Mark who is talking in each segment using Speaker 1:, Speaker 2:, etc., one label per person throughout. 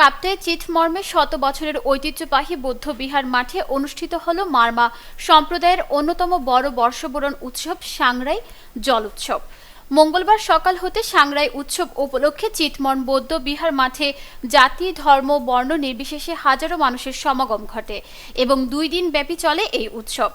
Speaker 1: কাপ্তাই চিৎমর্মে শত বছরের ঐতিহ্যবাহী বৌদ্ধ বিহার মাঠে অনুষ্ঠিত হল মারমা, সম্প্রদায়ের অন্যতম বড় বর্ষবরণ উৎসব সাংরাই জল উৎসব। মঙ্গলবার সকাল হতে সাংরাই উৎসব উপলক্ষে চিতমর্ম বৌদ্ধ বিহার মাঠে জাতি, ধর্ম, বর্ণ নির্বিশেষে হাজারো মানুষের সমাগম ঘটে এবং দুই দিন ব্যাপী চলে এই উৎসব।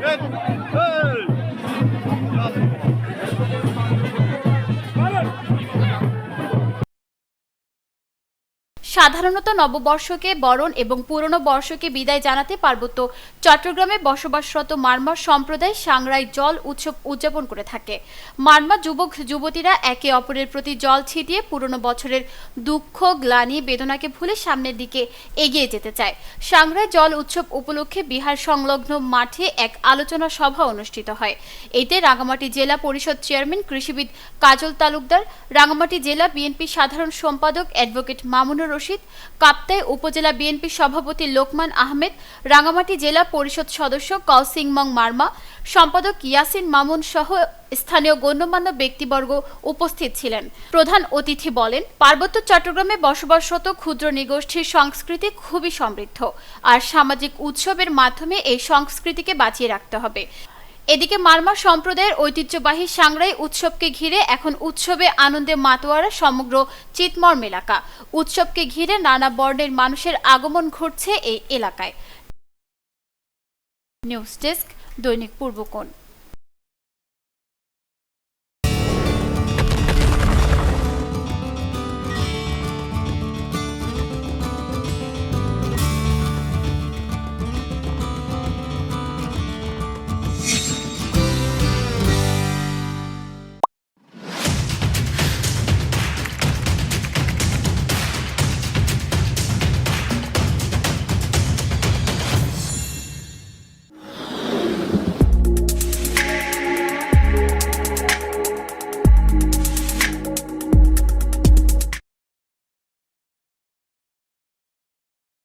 Speaker 2: এই,
Speaker 1: সাধারণত নববর্ষকে বরণ এবং পুরনো বর্ষকে বিদায় জানাতে পার্বত্য চট্টগ্রামে বসবাসরত মারমা সম্প্রদায় সাংরাই জল উৎসব উদযাপন করে থাকে। মারমা যুবক, যুবতীরা একে অপরের প্রতি জল ছিটিয়ে পুরনো বছরের দুঃখ, গ্লানি, বেদনাকে ভুলে সামনের দিকে এগিয়ে যেতে চায়। সাংরাই জল উৎসব উপলক্ষে বিহার সংলগ্ন মাঠে এক আলোচনা সভা অনুষ্ঠিত হয়। এতে রাঙামাটি জেলা পরিষদ চেয়ারম্যান কৃষিবিদ কাজল তালুকদার, রাঙামাটি জেলা বিএনপি সাধারণ সম্পাদক অ্যাডভোকেট মামুনুর রশিদ কাপ্তাই উপজেলা বিএনপি সভাপতি লোকমান আহমেদ, রাঙামাটি জেলা পরিষদ সদস্য কলসিংমং মার্মা, সম্পাদক ইয়াসিন মামুন সহ স্থানীয় গণ্যমান্য ব্যক্তিবর্গ উপস্থিত ছিলেন। প্রধান অতিথি বলেন, পার্বত্য চট্টগ্রামে বসবাসরত ক্ষুদ্র নিগোষ্ঠীর সংস্কৃতি খুবই সমৃদ্ধ, আর সামাজিক উৎসবের মাধ্যমে এই সংস্কৃতিকে বাঁচিয়ে রাখতে হবে। এদিকে মারমা সম্প্রদায়ের ঐতিহ্যবাহী সাংরাই উৎসবকে ঘিরে এখন উৎসবে আনন্দে মাতোয়ারা সমগ্র চিতমর্ম এলাকা। উৎসবকে ঘিরে নানা বর্ণের মানুষের আগমন ঘটছে এই এলাকায়। নিউজ ডেস্ক দৈনিক পূর্বকোণ।